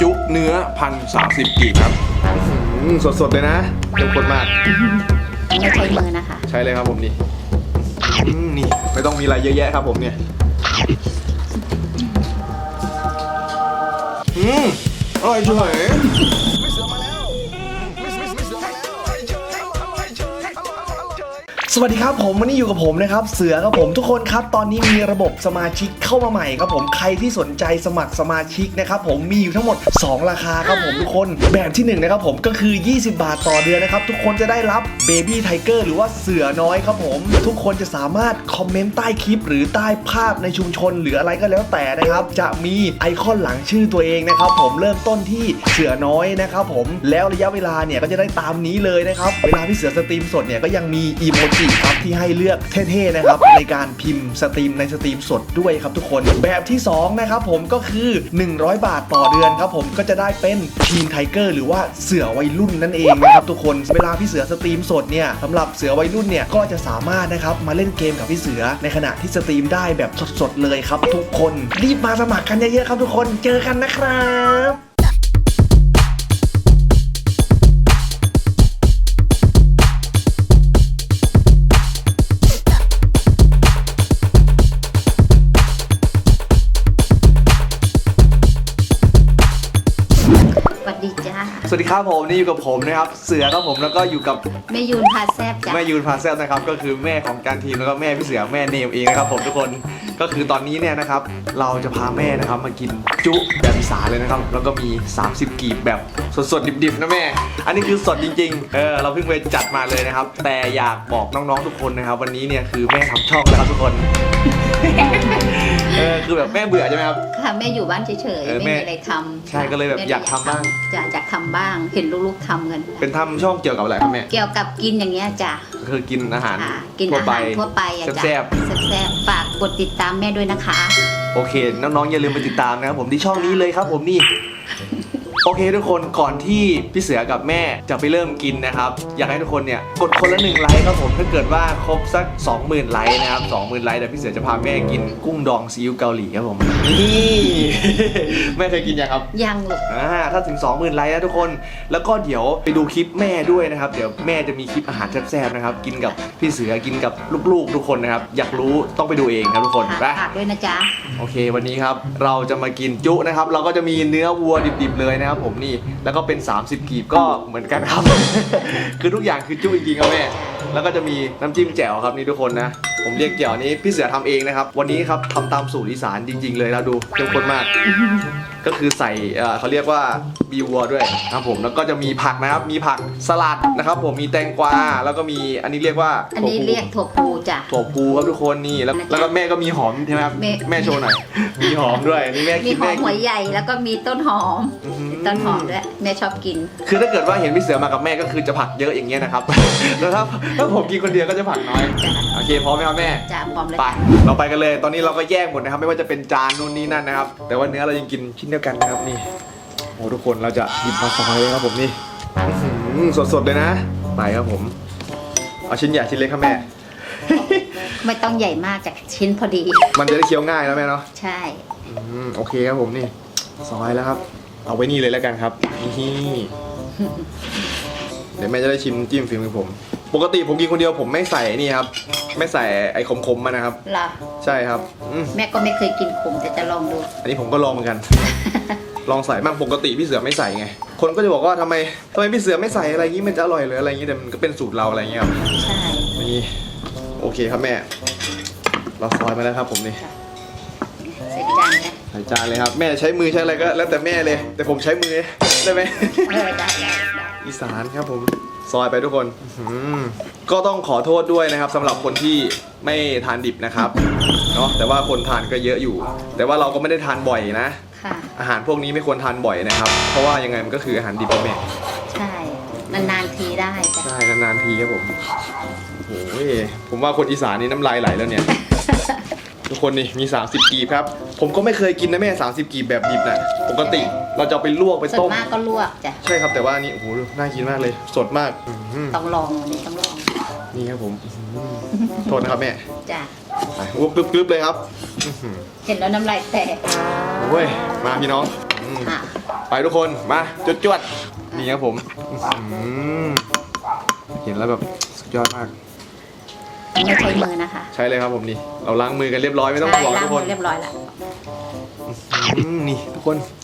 จุเนื้อพันสามสิบกีบครับสดๆเลยนะเข้มข้นมาก ไม่ใช้มือนะคะ ใช้เลยครับผมนี่อืมนี่ไม่ต้องมีอะไรเยอะแยะครับผมเนี่ยอืมอร่อยเฉย สวัสดีครับผมวันนี้อยู่กับผมนะครับเสือครับผมทุกคนครับ ตอนนี้มีระบบสมาชิกเข้ามาใหม่ครับผมใครที่สนใจสมัครสมาชิกนะครับผมมีอยู่ทั้งหมด 2 ราคาครับผมทุกคนแบบที่1นะครับผมก็คือ 20 บาทต่อเดือนนะครับทุกคนจะได้รับเบบี้ไทเกอร์หรือว่าเสือน้อยครับผม ทุกคนจะสามารถคอมเมนต์ใต้คลิป หรือใต้ภาพในชุมชน หรืออะไรก็แล้วแต่นะครับ จะมีไอคอนหลังชื่อตัวเองนะครับผมเริ่มต้นที่เสือน้อยนะครับผมแล้วระยะเวลาเนี่ยก็จะได้ตามนี้เลยนะครับเวลาพี่เสือสตรีมสดเนี่ยก็ยังมีอีโมจิครับที่ให้เลือกเท่ๆนะครับในการพิมพ์สตรีมในสตรีมสดด้วยครับทุกคน แบบที่สองนะครับผมก็คือ 100 บาทต่อเดือนครับผมก็จะได้เป็นทีมไทเกอร์หรือว่าเสือวัยรุ่นนั่นเองนะครับทุกคนเวลาพี่เสือสตรีมสดเนี่ยสำหรับเสือวัยรุ่นเนี่ยก็จะสามารถนะครับมาเล่นเกมกับพี่เสือในขณะที่สตรีมได้แบบสดๆเลยครับทุกคน รีบมาสมัครกันเยอะๆครับทุกคนเจอกันนะครับ วัสดีครับผมนี่อยู่กับผมนะครับเสือครับผมแล้วก็อยู่กับแม่ยูนพาแซบจ้าแม่ยูนพาเซลนะครับก็คือแม่ของการทีมแล้วก็แม่พี่เสือแม่เนมเองนะครับผมทุกคนก็คือตอนนี้เนี่ยนะครับเราจะพาแม่นะครับมากินจุแบบอีสานเลยนะครับแล้วก็มี 30 กีบแบบสดๆดิบๆนะแม่ อันนี้คือสดจริงๆเออเราเพิ่งไปจัดมาเลยนะครับ แต่อยากบอกน้องๆทุกคนนะครับ วันนี้เนี่ยคือแม่ทำช่องแล้วครับทุกคนเออ คือแบบแม่เบื่อใช่ไหมครับ ค่ะแม่อยู่บ้านเฉยเออๆแม่ไม่มีอะไรทำใช่ก็เลยแบบม่อยากทำบ้างจะอยากทำบ้าง เห็นลูกๆทำกัน เป็นทำช่องเกี่ยวกับอะไรครับแม่ เกี่ยวกับกินอย่างเงี้ยจ้ะก็คือกินอาหารอ่ากินทั่วอาไป หารทั่วไปอะจ้ะแซ่บ แซ่บๆฝากกดติดตามแม่ด้วยนะคะ โอเค น้องๆอย่าลืมไปติดตามนะครับผมที่ช่องนี้เลยครับผมนี่ โอเคทุกคนก่อนที่พี่เสือกับแม่จะไปเริ่มกินนะครับ อยากให้ทุกคนเนี่ยกดคนละหนึ่งไลค์ครับผมถ้าเกิดว่าครบสัก 20,000 ไลค์นะครับ20,000 ไลค์เดี๋ยวพี่เสือจะพาแม่กินกุ้งดองซีอิ๊วเกาหลีครับผมนี่ แม่เคยกินยังครับยังลูกอ่าถ้าถึง 20,000 ไลค์นะทุกคน แล้วก็เดี๋ยวไปดูคลิปแม่ด้วยนะครับ เดี๋ยวแม่จะมีคลิปอาหารแซ่บๆนะครับกินกับพี่เสือกินกับลูกๆ ทุกคนนะครับอยากรู้ต้องไปดูเองครับทุกคนค่ะไป ฝากด้วยนะจ๊ะ โอเค วันนี้ครับ เราจะมากินจุนะครับ เราก็จะมีเนื้อวัวดิบๆเลยนะครับผมนี่แล้วก็เป็น 30 กีบก็เหมือนกันครับ คือทุกอย่างคือจุจริงครับแม่ แล้วก็จะมีน้ำจิ้มแจ่วครับนี่ทุกคนนะ ผมเรียกแจ่วนี้พี่เสือทำเองนะครับ วันนี้ครับทำตามสูตรอีสานจริง ๆ เลยแล้วดูเข้มข้นมาก ก็คือใส่เอ่อเขาเรียกว่าบีวัวด้วยครับผมแล้วก็จะมีผักนะครับ มีผักสลัดนะครับ ผมมีแตงกวาแล้วก็มีอันนี้เรียกว่าอันนี้ถั่วพูเรียกถั่วพูจ้ะ ถั่วพูครับทุกคนนี่แล้วแล้วก็แม่ก็มีหอมใช่ไหมครับแม่ แม่โชว์หน่อยมีหอมด้วยนี่แม่มีกินหอแม่มกิหัวนใหญ่แล้วก็มีต้นหอมอื้อหือต้นหอมด้วยแม่ชอบกิน คือถ้าเกิดว่าเห็นพี่เสือมากับแม่ก็คือจะผักเยอะอย่างเงี้ยนะครับ แล้วถ้าถ้าผมกินคนเดียวก็จะผักน้อยจ้ะโอเคพร้อมไหมครับแม่ จ้ะพร้อมเลยไปจ้ะเราไปกันเลย ตอนนี้เราก็แยกหมดนะครับ ไม่ว่าจะเป็นจานนู่นนี่นั่นนะครับ แต่ว่าเนื้อเรายังกินชิ้นเดียวกันนะครับนี่ โอ้ทุกคนเราจะหยิบมาซอยเลยครับผมนี่สดสดๆเลยนะ ไปครับผม เอาชิ้นใหญ่ชิ้นเล็กครับแม่ ไม่ต้องใหญ่มากจากชิ้นพอดี มันจะได้เคี้ยวง่ายนะแม่เนาะ ใช่ อืมโอเคครับผมนี่ซอยแล้วครับ เอาไว้นี่เลยแล้วกันครับนี่เดี๋ยวแม่จะได้ชิมจิ้มฝีมือผม ปกติผมกินคนเดียวผมไม่ใส่นี่ครับ ไม่ใส่ไอ้ขมๆมานะครับ ล่ะใช่ครับอืมแม่ก็ไม่เคยกินขมแต่จะลองดู อันนี้ผมก็ลองเหมือนกัน ลองใส่บ้างปกติพี่เสือไม่ใส่ไง คนก็จะบอกว่าทำไมทำไมพี่เสือไม่ใส่อะไรอย่างงี้มันจะอร่อยหรืออะไรอย่างงี้แต่มันก็เป็นสูตรเราอะไรอย่างเงี้ยครับ ใช่ นี่โอเคครับแม่ เราซอยมาแล้วครับผมนี่เสร็จจานนะใส่จานเลยครับ แม่ใช้มือใช้อะไรก็แล้วแต่แม่เลย แต่ผมใช้มือได้ไหม เออได้ได้ได้อีสานครับผม ซอยไปทุกคนอื้อหือก็ต้องขอโทษด้วยนะครับสำหรับคนที่ไม่ทานดิบนะครับเนาะแต่ว่าคนทานก็เยอะอยู่ แต่ว่าเราก็ไม่ได้ทานบ่อยนะ ค่ะ อาหารพวกนี้ไม่ควรทานบ่อยนะครับ เพราะว่ายังไงมันก็คืออาหารดิบครับแม่ ใช่ นานๆทีได้จ้ะใช่นานๆทีครับผม โอ้ยผมว่าคนอีสานนี่น้ำลายไหลแล้วเนี่ย ทุกคนนี่มี 30 กีบครับ ผมก็ไม่เคยกินนะแม่ 30 กีบแบบดิบน่ะปกติ เราจะเอาไปลวกไปส่วต้นม มากก็ลวกจ้ะใช่ครับแต่ว่าอันนี่โอ้โหน่ากินมากเลย สดมากอื้อหือต้องลองวันนี้ต้องลองนี่ครับผมอื้อหือโทษนะครับแม่จ้ะไปวุบกรึบๆเลยครับอื้อหือเห็นแล้วน้ำลายแตกโอ้ยมาพี่น้องอืมอะไปทุกคนมาจวดจวดๆนี่ครับผมอื้อหือเห็นแล้วแบบสุดยอดมาก ไม่ใช้มือนะคะใช่เลยครับผมนี่เราล้างมือกันเรียบร้อยไม่ต้องใช่ห่วงล้างทุกคมืนอเรียบร้อยแล้ว อืมนี่ทุกคนสุด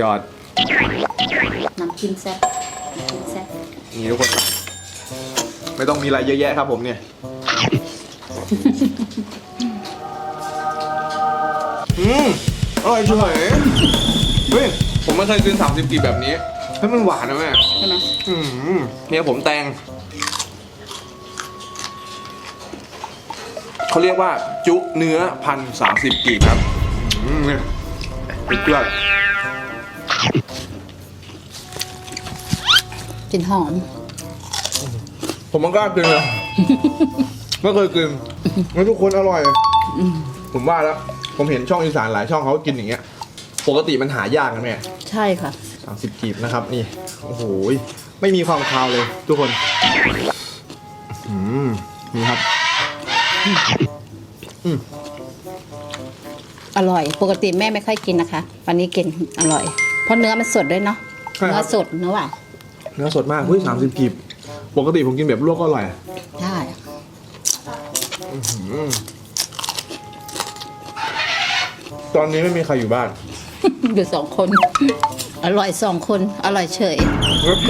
ยอด น้ำจิ้มแซ่บน้ำจิ้มแซ่บนี่ทุกคนไม่ต้องมีอะไรเยอะแยะครับผมเนี่ย อืมอร่อยเฉยเฮ้ย ผมไม่เคยกินสามสิบกีบแบบนี้เฮ้ยมันหวานนะแม่ ใช่ไหมอืมเนี่ยผมแตง เขาเรียกว่าจุเนื้อพันสามสิบกีบครับอืมเนี่ยสุดยอ กลิ่นหอม ผมมันกล้ากินเลย ไม่เคยกินแล้วทุกคนอร่อย ผมว่าแล้ว ผมเห็นช่องอีสานหลายช่องเขากินอย่างเงี้ย ปกติมันหายากนะแม่ใช่ค่ะ สามสิบกีบนะครับ นี่ โอ้โห ไม่มีความคาวเลย ทุกคน อืม นี่ครับอร่อย ปกติแม่ไม่ค่อยกินนะคะ วันนี้กินอร่อย เพราะเนื้อมันสดด้วยเนาะ ใช่ครับ เนื้อสดเนื้อหวาน เนื้อสดมากเฮ้ยสามสิบกีบปกติผมกินแบบลวกก็อร่อยใช่อืมตอนนี้ไม่มีใครอยู่บ้านอยู่สองคน อร่อยสองคน อร่อยเฉยโอเค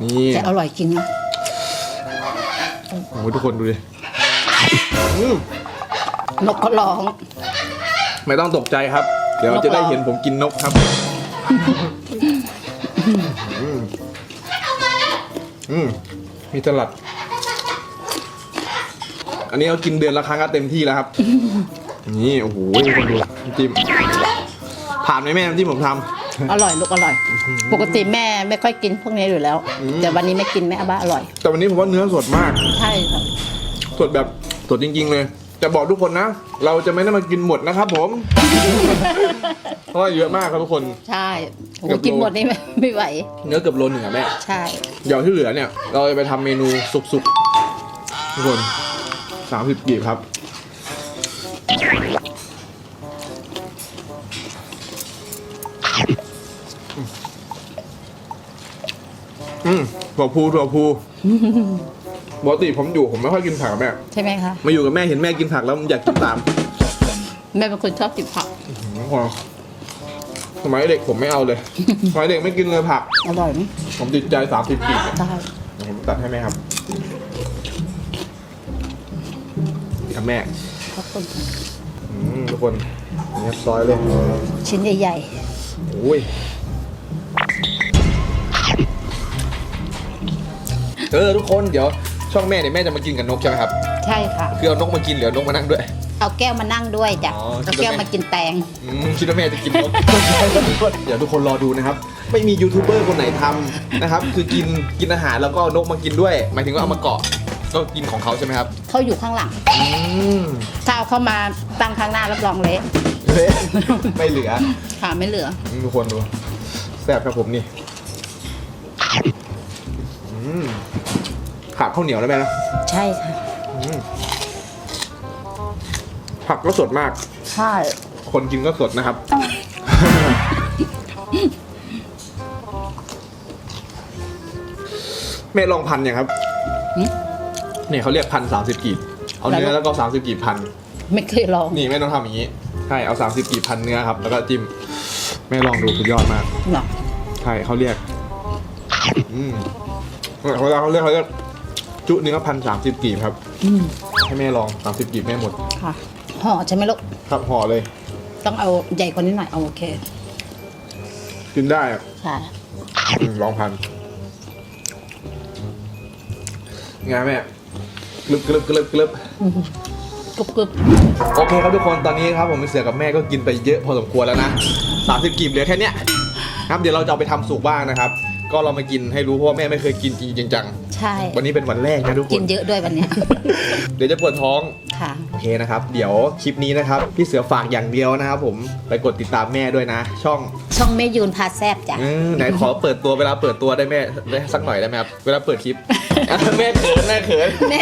นี่แต่อร่อยจริงนะโอ้โหทุกคนดูดิอืมนกก็ร้อง ไม่ต้องตกใจครับ เดี๋ยวนกจะได้เหรอเห็นผมกินนกครับ อืมอืมมีสลัด อันนี้เรากินเดือนละครั้งก็เต็มที่แล้วครับ นี่โอ้โหทุกคนดูน้ำจิ้มผ่านไหมแม่น้ำจิ้มผมทอร่อยลูกอร่อย ปกติแม่ไม่ค่อยกินพวกนี้อยู่แล้วอืมแต่วันนี้ไม่กินแม่อาบ้าอร่อยำแต่วันนี้ผมว่าเนื้อสดมาก ใช่ค่ะ สดแบบสดจริง ๆ เลย จะบอกทุกคนนะ เราจะไม่ได้มากินหมดนะครับผม เพราะว่าเยอะมากครับทุกคน ใช่โอ้เกือบโล กินหมดนี่ไม่ไม่ไหว เนื้อเกือบโลหนึ่งอะแม่ ใช่ เดี๋ยวที่เหลือเนี่ย เราจะไปทำเมนูสุกๆทุกคนสามสิบกีบครับ อืมถั่วพูถั่วพู ปกติผมอยู่ผมไม่ค่อยกินผักอะแม่ใช่ไหมคะมาอยู่กับแม่เห็นแม่กินผักแล้วอยากกินตามแม่เป็นคนชอบกินผักพอสมัยเด็กผมไม่เอาเลย สมัยเด็กไม่กินเลยผัก อร่อยไหมผมติดใจสามสิบกีบเนี่ยได้เดี๋ยวผมตัดให้แม่ครับครับแม่ขอบคุณค่ะอืมทุกคนนี่ครับซอยเลยชิ้นใหญ่โอ้ยเออทุกคนเดี๋ยว ช่องแม่เนี่ยแม่จะมากินกับนกใช่ไหมครับๆใช่ค่ะ คือเอานกมากินหรือเอานกมานั่งด้วย เอาแก้วมานั่งด้วยจ้ะอ๋อ เอาแก้วมากินแตง อืมคิดว่าแม่จะกินนก เดี๋ยวทุกคนรอดูนะครับ ไม่มียูทูบเบอร์คนไหนทำนะครับ คือกินกินอาหารแล้วก็เอานกมากินด้วย หมายถึงว่าเอามาเกาะ ก็กินของเขาใช่ไหมครับ เขาอยู่ข้างหลัง อืมถ้าเอาเข้ามาตั้งข้างหน้ารับรองเละเละไม่เหลือ ค่ะไม่เหลืออืมทุกคนดูแซ่บครับผมนี่อืม ขาดข้าวเหนียวได้ไหมนะใช่ค่ะอืมผักก็สดมาก ใช่ คนกินก็สดนะครับ แม่ลองพันยังครับเนี่ยเขาเรียกพันสามสิบกีบ เอาเนื้อแล้วก็สามสิบกีบพัน ไม่เคยลอง นี่แม่ต้องทำอย่างนี้ ใช่ เอาสามสิบกีบพันเนื้อครับ แล้วก็จิ้ม แม่ลองดูสุดยอดมาก หรอใช่เขาเรียก อืมเวลาเขาเรียกเขาเรียก จุเนื้อพันสามสิบกีบครับ อืมให้แม่ลองสามสิบกีบแม่หมด ค่ะห่อใช่ไหมลูก ครับห่อเลย ต้องเอาใหญ่กว่านี้หน่อยเอาโอเค กินได้อะค่ะ อืมลองพันไงแม่กรึบกรึบกรึบกรึบ กรุบกรุบโอเคครับทุกคน ตอนนี้ครับผมเสือกับแม่ก็กินไปเยอะพอสมควรแล้วนะ30กีบเหลือแค่เนี้ยครับเดี๋ยวเราจะเอาไปทำสุกบ้างนะครับ ก็เรามากินให้รู้เพราะว่าแม่ไม่เคยกินจริงๆจัง ใช่ๆวันนี้เป็นวันแรกนะทุกคกินนเยอะด้วยวันเนี้ยเดี๋ยวจะปวดท้อง ค่ะ โอเคนะครับ เดี๋ยวคลิปนี้นะครับ พี่เสือฝากอย่างเดียวนะครับผมไปกดติดตามแม่ด้วยนะ ช่องช่องแม่ยูนพาแซบจ้ะ เออไหนขอเปิดตัวเวลาเปิดตัวได้แม่ได้สักหน่อยได้ไหมครับ เวลาเปิดคลิป แม่เขินแม่เขินแม่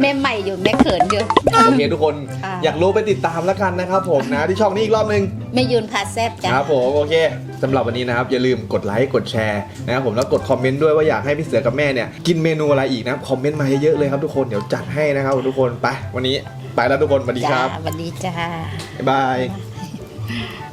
แม่ใหม่อยู่แม่เขินอยู่ โอเคทุกคนค่ะ อยากรู้ไปติดตามแล้วกันนะครับผมนะที่ช่องนี้อีกรอบนึง แม่ยืนพาแซบจ้ะ ครับผมโอเคสำหรับวันนี้นะครับ อย่าลืมกดไลค์กดแชร์นะครับผมแล้วกดคอมเมนต์ด้วยว่าอยากให้พี่เสือกับแม่เนี่ย กินเมนูอะไรอีกนะครับคอมเมนต์มาเยอะๆเลยครับทุกคนเดี๋ยวจัดให้นะครับทุกคนไป วันนี้ไปแล้วทุกคนสวัสดีคจ้ารับสวัสดีจ้า บ๊ายบาย